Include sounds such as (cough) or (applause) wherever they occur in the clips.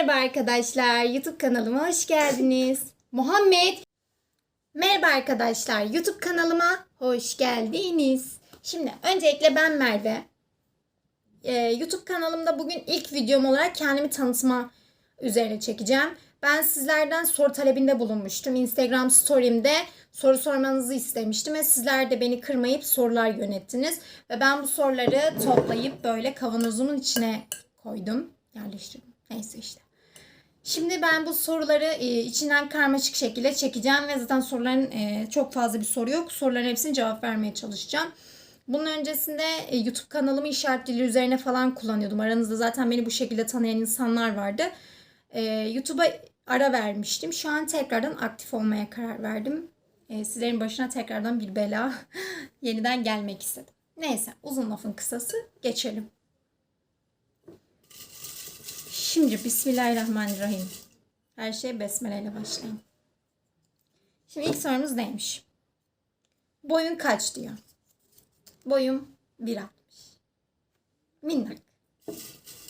Merhaba arkadaşlar, YouTube kanalıma hoş geldiniz. Muhammed. Merhaba arkadaşlar, YouTube kanalıma hoş geldiniz. Şimdi öncelikle ben Merve. Ee, YouTube kanalımda bugün ilk videom olarak kendimi tanıtma üzerine çekeceğim. Ben sizlerden soru talebinde bulunmuştum. Instagram story'imde soru sormanızı istemiştim ve sizler de beni kırmayıp sorular yönettiniz. Ve ben bu soruları toplayıp böyle kavanozumun içine koydum. Yerleştirdim. Neyse işte. Şimdi ben bu soruları e, içinden karmaşık şekilde çekeceğim ve zaten soruların e, çok fazla bir soru yok. Soruların hepsine cevap vermeye çalışacağım. Bunun öncesinde e, YouTube kanalımı işaret dili üzerine falan kullanıyordum. Aranızda zaten beni bu şekilde tanıyan insanlar vardı. YouTube'a ara vermiştim. Şu an tekrardan aktif olmaya karar verdim. Sizlerin başına tekrardan bir bela (laughs) yeniden gelmek istedim. Neyse uzun lafın kısası geçelim. Şimdi Bismillahirrahmanirrahim. Her şey besmele ile başlayın. Şimdi ilk sorumuz neymiş? Boyun kaç diyor. Boyum 1.60. Minnak.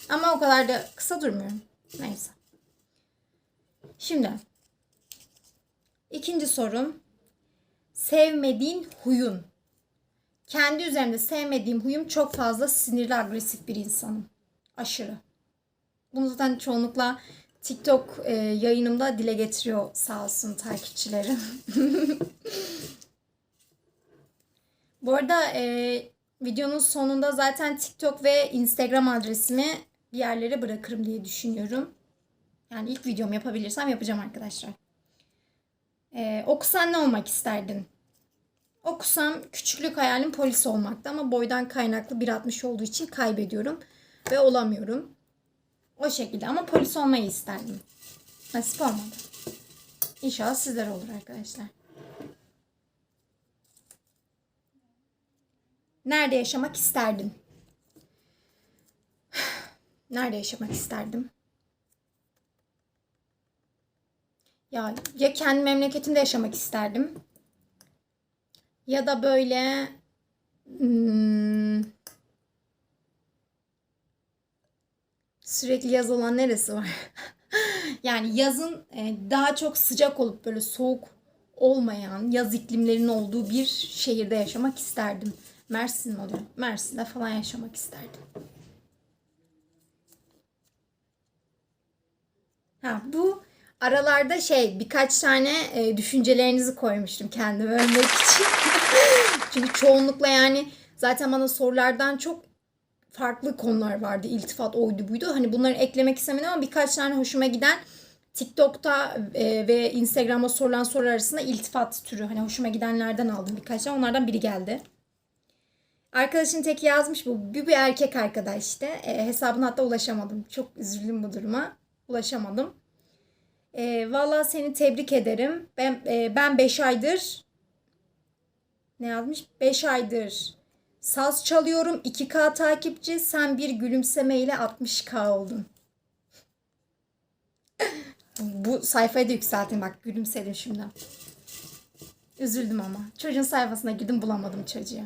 Ama o kadar da kısa durmuyorum. Neyse. Şimdi ikinci sorum. Sevmediğin huyun. Kendi üzerimde sevmediğim huyum çok fazla sinirli agresif bir insanım. Aşırı. Bunu zaten çoğunlukla TikTok e, yayınımda dile getiriyor sağ olsun takipçilerim. (laughs) Bu arada e, videonun sonunda zaten TikTok ve Instagram adresimi bir yerlere bırakırım diye düşünüyorum. Yani ilk videomu yapabilirsem yapacağım arkadaşlar. E, okusan ne olmak isterdin? Okusam küçüklük hayalim polis olmaktı ama boydan kaynaklı 1.60 olduğu için kaybediyorum ve olamıyorum. O şekilde ama polis olmayı isterdim. Nasip olmadı. İnşallah sizler olur arkadaşlar. Nerede yaşamak isterdin? (sighs) Nerede yaşamak isterdim? Ya ya kendi memleketimde yaşamak isterdim. Ya da böyle hmm, sürekli yaz olan neresi var? (laughs) yani yazın e, daha çok sıcak olup böyle soğuk olmayan yaz iklimlerinin olduğu bir şehirde yaşamak isterdim. Mersin mi oluyor? Mersin'de falan yaşamak isterdim. Ha bu aralarda şey birkaç tane e, düşüncelerinizi koymuştum kendime (laughs) övmek için. (laughs) Çünkü çoğunlukla yani zaten bana sorulardan çok farklı konular vardı. İltifat oydu buydu. Hani bunları eklemek istemedim ama birkaç tane hoşuma giden TikTok'ta e, ve Instagram'a sorulan soru arasında iltifat türü hani hoşuma gidenlerden aldım birkaç tane. Onlardan biri geldi. Arkadaşın tek yazmış bu. Bir, bir erkek arkadaş işte. E, hesabına hatta ulaşamadım. Çok üzüldüm bu duruma. Ulaşamadım. E, Valla seni tebrik ederim. Ben e, ben 5 aydır ne yazmış? 5 aydır saz çalıyorum. 2K takipçi. Sen bir gülümsemeyle 60K oldun. (laughs) bu sayfayı da yükselteyim. Bak gülümsedim şimdi. Üzüldüm ama. Çocuğun sayfasına girdim bulamadım çocuğu.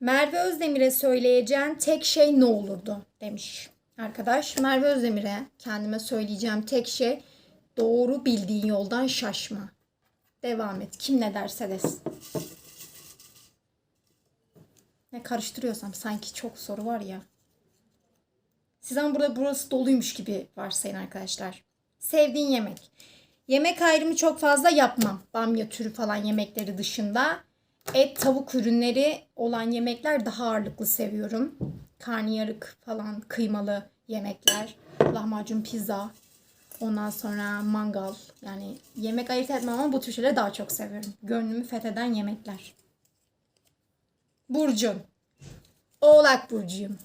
Merve Özdemir'e söyleyeceğin tek şey ne olurdu demiş arkadaş. Merve Özdemir'e kendime söyleyeceğim tek şey doğru bildiğin yoldan şaşma. Devam et. Kim ne derse desin. Ne karıştırıyorsam sanki çok soru var ya. Siz ama burada burası doluymuş gibi varsayın arkadaşlar. Sevdiğin yemek. Yemek ayrımı çok fazla yapmam. Bamya türü falan yemekleri dışında. Et, tavuk ürünleri olan yemekler daha ağırlıklı seviyorum. Karnıyarık falan, kıymalı yemekler. Lahmacun, pizza. Ondan sonra mangal. Yani yemek ayırt etmem ama bu tür şeyleri daha çok seviyorum. Gönlümü fetheden yemekler. Burcun. Oğlak burcuyum.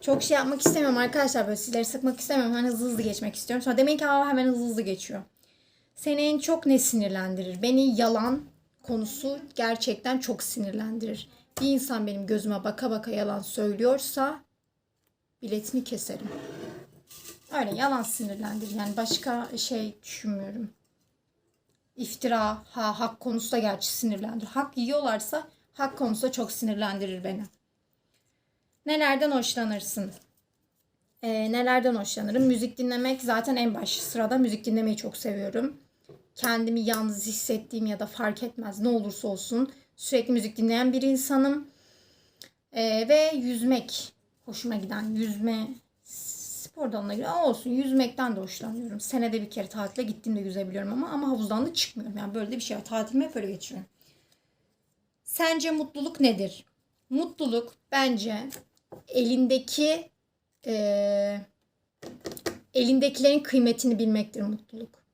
Çok şey yapmak istemiyorum arkadaşlar. Böyle sizleri sıkmak istemiyorum. Hani hızlı hızlı geçmek istiyorum. Sonra demeyin ki Aa, hemen hızlı hızlı geçiyor. Seni en çok ne sinirlendirir? Beni yalan konusu gerçekten çok sinirlendirir. Bir insan benim gözüme baka baka yalan söylüyorsa biletini keserim. Öyle yalan sinirlendirir. Yani başka şey düşünmüyorum. İftira, ha, hak konusu da gerçi sinirlendirir. Hak yiyorlarsa Hak konusu da çok sinirlendirir beni. Nelerden hoşlanırsın? Ee, nelerden hoşlanırım? Müzik dinlemek zaten en baş sırada müzik dinlemeyi çok seviyorum. Kendimi yalnız hissettiğim ya da fark etmez ne olursa olsun sürekli müzik dinleyen bir insanım. Ee, ve yüzmek hoşuma giden yüzme spor dalına göre olsun yüzmekten de hoşlanıyorum. Senede bir kere tatile gittiğimde yüzebiliyorum ama ama havuzdan da çıkmıyorum. Yani böyle de bir şey var. Tatilimi hep öyle geçiriyorum. Sence mutluluk nedir? Mutluluk bence elindeki eee, elindekilerin kıymetini bilmektir mutluluk.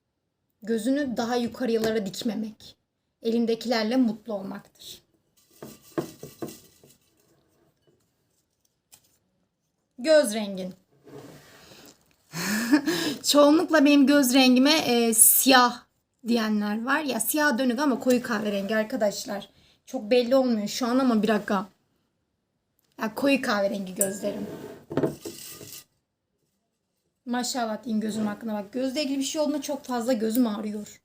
Gözünü daha yukarılara dikmemek. Elindekilerle mutlu olmaktır. Göz rengin. (laughs) Çoğunlukla benim göz rengime e, siyah diyenler var. Ya siyah dönük ama koyu kahverengi arkadaşlar. Çok belli olmuyor şu an ama bir dakika. Ya koyu kahverengi gözlerim. Maşallah deyin gözüm hakkında bak. Gözle ilgili bir şey olduğunda çok fazla gözüm ağrıyor.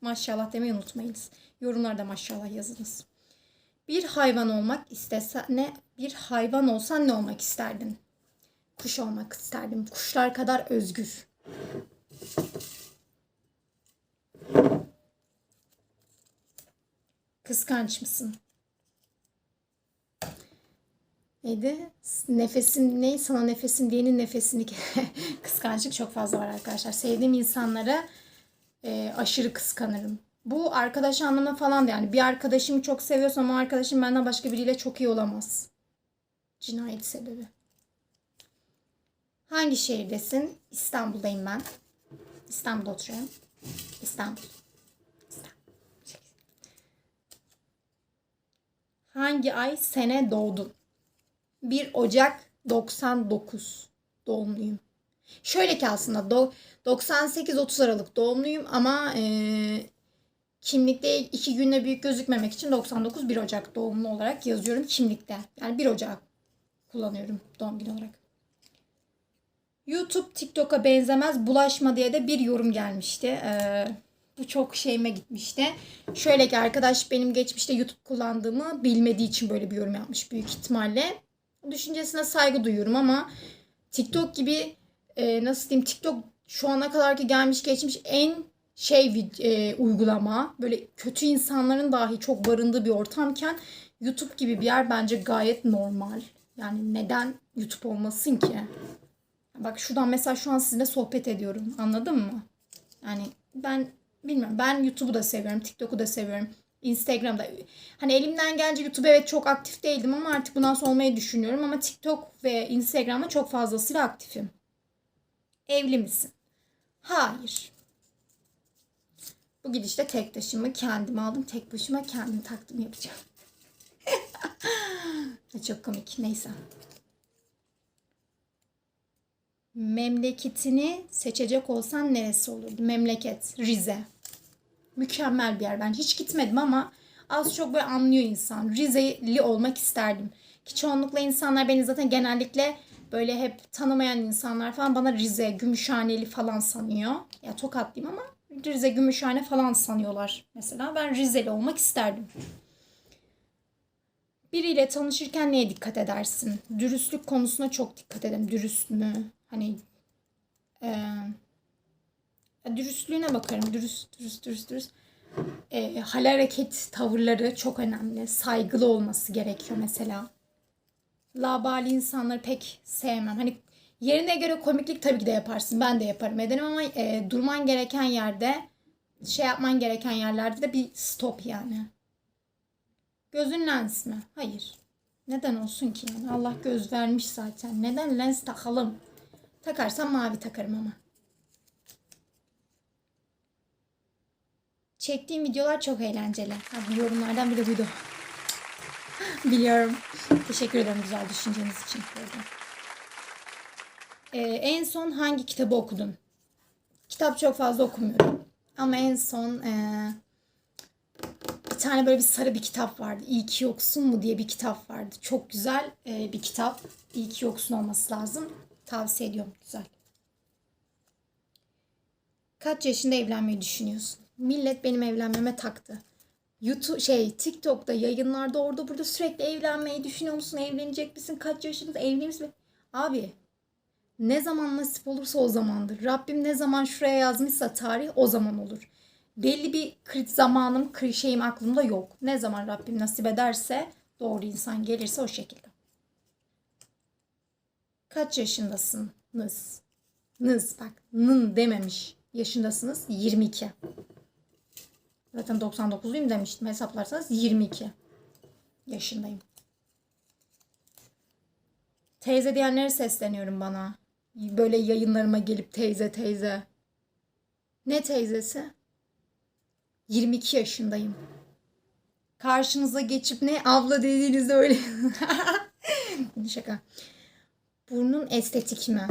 Maşallah demeyi unutmayınız. Yorumlarda maşallah yazınız. Bir hayvan olmak istesen ne bir hayvan olsan ne olmak isterdin? Kuş olmak isterdim. Kuşlar kadar özgür. Kıskanç mısın? Neydi? Nefesin ne? Sana nefesin diyenin nefesini (laughs) kıskançlık çok fazla var arkadaşlar. Sevdiğim insanlara e, aşırı kıskanırım. Bu arkadaş anlamına falan da yani bir arkadaşımı çok seviyorsam o arkadaşım benden başka biriyle çok iyi olamaz. Cinayet sebebi. Hangi şehirdesin? İstanbul'dayım ben. İstanbul'da oturuyorum. İstanbul. İstanbul. Hangi ay sene doğdun? 1 Ocak 99 doğumluyum. Şöyle ki aslında do- 98-30 Aralık doğumluyum ama eee, kimlikte iki günde büyük gözükmemek için 99 1 Ocak doğumlu olarak yazıyorum kimlikte. Yani 1 Ocak kullanıyorum doğum günü olarak. YouTube TikTok'a benzemez bulaşma diye de bir yorum gelmişti. Ee, bu çok şeyime gitmişti. Şöyle ki arkadaş benim geçmişte YouTube kullandığımı bilmediği için böyle bir yorum yapmış büyük ihtimalle. Düşüncesine saygı duyuyorum ama TikTok gibi e, nasıl diyeyim TikTok şu ana kadar ki gelmiş geçmiş en şey e, uygulama böyle kötü insanların dahi çok barındığı bir ortamken YouTube gibi bir yer bence gayet normal. Yani neden YouTube olmasın ki? Bak şuradan mesela şu an sizinle sohbet ediyorum. Anladın mı? Yani ben bilmiyorum. Ben YouTube'u da seviyorum. TikTok'u da seviyorum. Instagram'da. Hani elimden gelince YouTube evet çok aktif değildim ama artık bundan sonra olmayı düşünüyorum. Ama TikTok ve Instagram'da çok fazlasıyla aktifim. Evli misin? Hayır. Bu gidişte tek taşımı kendim aldım. Tek başıma kendim taktım yapacağım. (laughs) çok komik. Neyse. Memleketini seçecek olsan neresi olurdu? Memleket, Rize. Mükemmel bir yer. Ben hiç gitmedim ama az çok böyle anlıyor insan. Rizeli olmak isterdim. Ki çoğunlukla insanlar beni zaten genellikle böyle hep tanımayan insanlar falan bana Rize, Gümüşhaneli falan sanıyor. Ya Tokatlıyım ama Rize, Gümüşhane falan sanıyorlar. Mesela ben Rizeli olmak isterdim. Biriyle tanışırken neye dikkat edersin? Dürüstlük konusuna çok dikkat ederim. Dürüst mü? Hani e, dürüstlüğüne bakarım. Dürüst, dürüst, dürüst, dürüst. E, hal hareket tavırları çok önemli. Saygılı olması gerekiyor mesela. Labali insanları pek sevmem. Hani yerine göre komiklik tabii ki de yaparsın. Ben de yaparım ederim ama e, durman gereken yerde şey yapman gereken yerlerde de bir stop yani. Gözün lens mi? Hayır. Neden olsun ki yani? Allah göz vermiş zaten. Neden lens takalım? Takarsam mavi takarım ama. Çektiğim videolar çok eğlenceli. Hadi yorumlardan biri buydu. (laughs) Biliyorum. Teşekkür ederim güzel düşünceniz için. Ee, en son hangi kitabı okudun? Kitap çok fazla okumuyorum. Ama en son ee, bir tane böyle bir sarı bir kitap vardı. İyi ki yoksun mu diye bir kitap vardı. Çok güzel ee, bir kitap. İyi ki yoksun olması lazım. Tavsiye ediyorum. Güzel. Kaç yaşında evlenmeyi düşünüyorsun? Millet benim evlenmeme taktı. YouTube şey TikTok'ta yayınlarda orada burada sürekli evlenmeyi düşünüyor musun? Evlenecek misin? Kaç yaşında evli misin? Abi ne zaman nasip olursa o zamandır. Rabbim ne zaman şuraya yazmışsa tarih o zaman olur. Belli bir zamanım, şeyim aklımda yok. Ne zaman Rabbim nasip ederse doğru insan gelirse o şekilde. Kaç yaşındasınız? Nız bak nın dememiş. Yaşındasınız 22. Zaten 99'luyum demiştim. Hesaplarsanız 22 yaşındayım. Teyze diyenlere sesleniyorum bana. Böyle yayınlarıma gelip teyze teyze. Ne teyzesi? 22 yaşındayım. Karşınıza geçip ne abla dediğinizde öyle. (laughs) Şaka. Burnun estetik mi?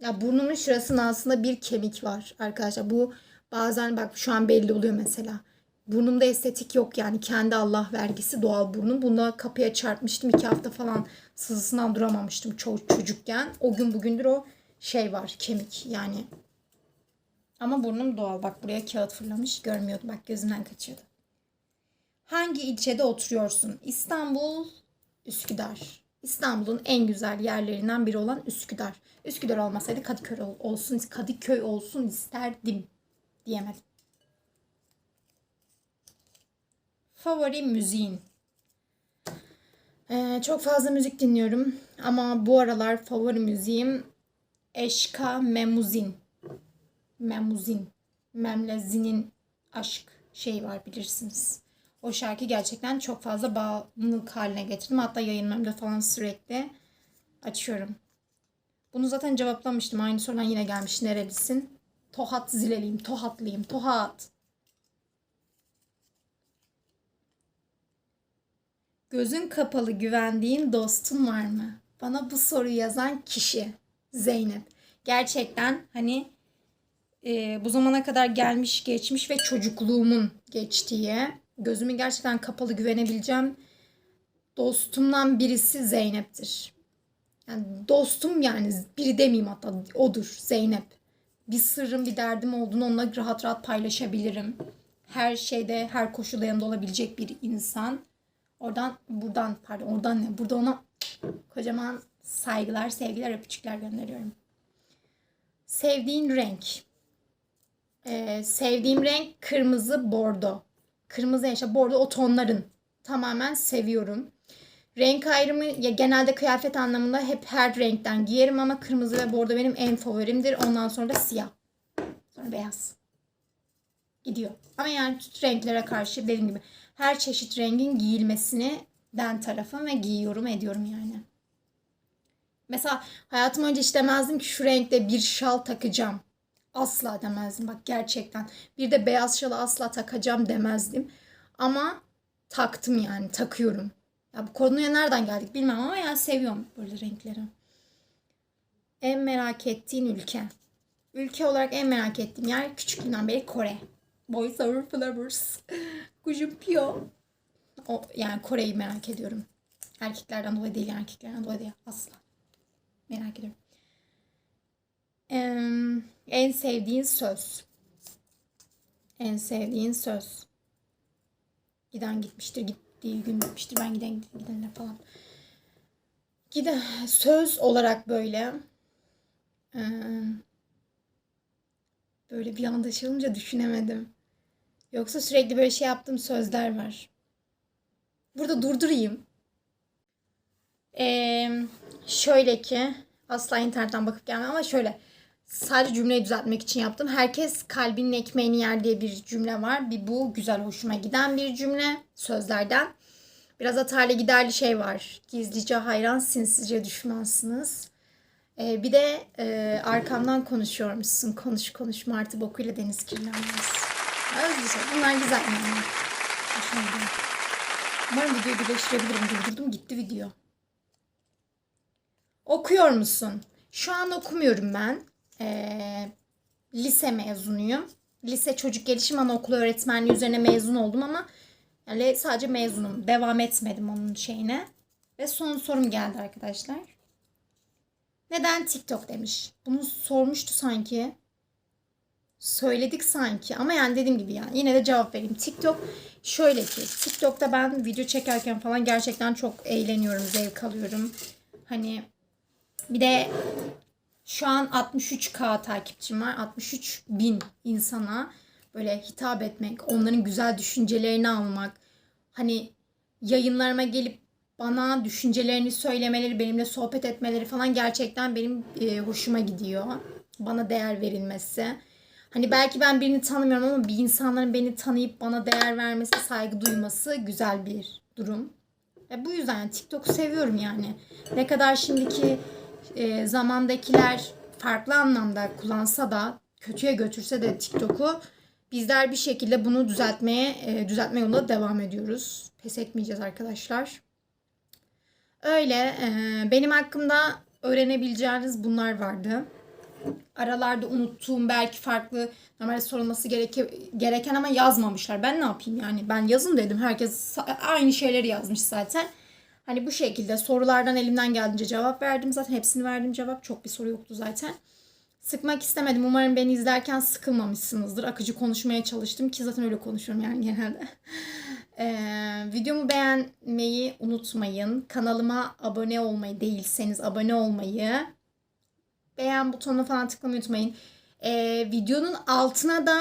Ya burnumun şurasında aslında bir kemik var arkadaşlar. Bu bazen bak şu an belli oluyor mesela. Burnumda estetik yok yani kendi Allah vergisi doğal burnum. Bunda kapıya çarpmıştım iki hafta falan sızısından duramamıştım ço- çocukken. O gün bugündür o şey var kemik yani. Ama burnum doğal bak buraya kağıt fırlamış görmüyordum bak gözümden kaçıyordu. Hangi ilçede oturuyorsun? İstanbul, Üsküdar. İstanbul'un en güzel yerlerinden biri olan Üsküdar. Üsküdar olmasaydı Kadıköy ol- olsun, Kadıköy olsun isterdim diyemedim. Favori müziğin. Ee, çok fazla müzik dinliyorum ama bu aralar favori müziğim Eşka Memuzin. Memuzin. Memlezin'in aşk şeyi var bilirsiniz. O şarkı gerçekten çok fazla bağımlılık haline getirdim. Hatta yayınlarımda falan sürekli açıyorum. Bunu zaten cevaplamıştım. Aynı sorudan yine gelmiş. Nerelisin? Tohat Zileliyim. Tohatlıyım. Tohat. Gözün kapalı güvendiğin dostun var mı? Bana bu soruyu yazan kişi Zeynep. Gerçekten hani e, bu zamana kadar gelmiş geçmiş ve çocukluğumun geçtiği gözümü gerçekten kapalı güvenebileceğim dostumdan birisi Zeynep'tir. Yani dostum yani biri demeyeyim hatta odur Zeynep. Bir sırrım bir derdim olduğunu onunla rahat rahat paylaşabilirim. Her şeyde her koşulda yanında olabilecek bir insan. Oradan buradan pardon oradan ne? Burada ona kocaman saygılar, sevgiler, öpücükler gönderiyorum. Sevdiğin renk. Ee, sevdiğim renk kırmızı bordo. Kırmızı yaşa bordo o tonların tamamen seviyorum. Renk ayrımı ya genelde kıyafet anlamında hep her renkten giyerim ama kırmızı ve bordo benim en favorimdir. Ondan sonra da siyah. Sonra beyaz. Gidiyor. Ama yani renklere karşı dediğim gibi her çeşit rengin giyilmesini ben tarafım ve giyiyorum ediyorum yani. Mesela hayatım önce hiç demezdim ki şu renkte bir şal takacağım. Asla demezdim bak gerçekten. Bir de beyaz şalı asla takacağım demezdim. Ama taktım yani takıyorum. Ya bu konuya nereden geldik bilmem ama yani seviyorum böyle renkleri. En merak ettiğin ülke. Ülke olarak en merak ettiğim yer küçüklüğümden beri Kore. Boys Over Flowers. (laughs) Kujumpio. O, yani Kore'yi merak ediyorum. Erkeklerden dolayı değil, erkeklerden dolayı değil. Asla. Merak ediyorum. En sevdiğin söz. En sevdiğin söz. Giden gitmiştir, gittiği gün gitmiştir. Ben giden gidenle falan. Gide söz olarak böyle böyle bir anda şey düşünemedim. Yoksa sürekli böyle şey yaptığım sözler var. Burada durdurayım. Ee, şöyle ki asla internetten bakıp gelmem ama şöyle sadece cümleyi düzeltmek için yaptım. Herkes kalbinin ekmeğini yer diye bir cümle var. Bir bu güzel hoşuma giden bir cümle sözlerden. Biraz atarlı giderli şey var. Gizlice hayran sinsizce düşmansınız. Ee, bir de e, arkamdan konuşuyormuşsun. Konuş konuş martı bokuyla deniz kirlenmez. Şey. Bunlar güzel. Umarım videoyu birleştirebilirim. Durdurdum gitti video. Okuyor musun? Şu an okumuyorum ben. Ee, lise mezunuyum. Lise çocuk gelişim anaokulu öğretmenliği üzerine mezun oldum ama yani sadece mezunum. Devam etmedim onun şeyine. Ve son sorum geldi arkadaşlar. Neden TikTok demiş? Bunu sormuştu sanki. söyledik sanki ama yani dediğim gibi yani yine de cevap vereyim. TikTok şöyle ki TikTok'ta ben video çekerken falan gerçekten çok eğleniyorum, zevk alıyorum. Hani bir de şu an 63k takipçim var. 63 bin insana böyle hitap etmek, onların güzel düşüncelerini almak, hani yayınlarıma gelip bana düşüncelerini söylemeleri, benimle sohbet etmeleri falan gerçekten benim e, hoşuma gidiyor. Bana değer verilmesi. Hani belki ben birini tanımıyorum ama bir insanların beni tanıyıp bana değer vermesi, saygı duyması güzel bir durum. E bu yüzden yani TikTok'u seviyorum yani. Ne kadar şimdiki e, zamandakiler farklı anlamda kullansa da kötüye götürse de TikTok'u bizler bir şekilde bunu düzeltmeye e, düzeltme yolunda devam ediyoruz. Pes etmeyeceğiz arkadaşlar. Öyle e, benim hakkımda öğrenebileceğiniz bunlar vardı. Aralarda unuttuğum belki farklı normalde sorulması gereke, gereken ama yazmamışlar. Ben ne yapayım yani? Ben yazın dedim. Herkes aynı şeyleri yazmış zaten. Hani bu şekilde sorulardan elimden geldiğince cevap verdim. Zaten hepsini verdim cevap. Çok bir soru yoktu zaten. Sıkmak istemedim. Umarım beni izlerken sıkılmamışsınızdır. Akıcı konuşmaya çalıştım ki zaten öyle konuşuyorum yani genelde. (laughs) Ee, videomu beğenmeyi unutmayın. Kanalıma abone olmayı değilseniz abone olmayı, beğen butonuna falan tıklamayı unutmayın. Ee, videonun altına da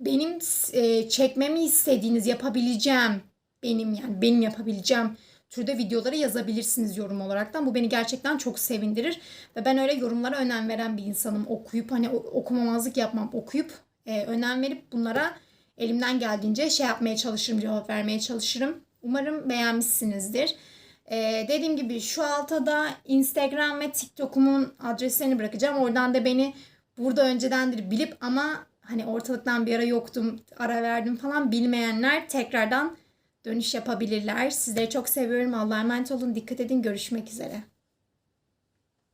benim e, çekmemi istediğiniz yapabileceğim benim yani benim yapabileceğim türde videoları yazabilirsiniz yorum olaraktan. Bu beni gerçekten çok sevindirir ve ben öyle yorumlara önem veren bir insanım. Okuyup hani okumamazlık yapmam. Okuyup e, önem verip bunlara elimden geldiğince şey yapmaya çalışırım, cevap vermeye çalışırım. Umarım beğenmişsinizdir. Ee, dediğim gibi şu alta da Instagram ve TikTok'umun adreslerini bırakacağım. Oradan da beni burada öncedendir bilip ama hani ortalıktan bir ara yoktum, ara verdim falan bilmeyenler tekrardan dönüş yapabilirler. Sizleri çok seviyorum. Allah'a emanet olun. Dikkat edin. Görüşmek üzere.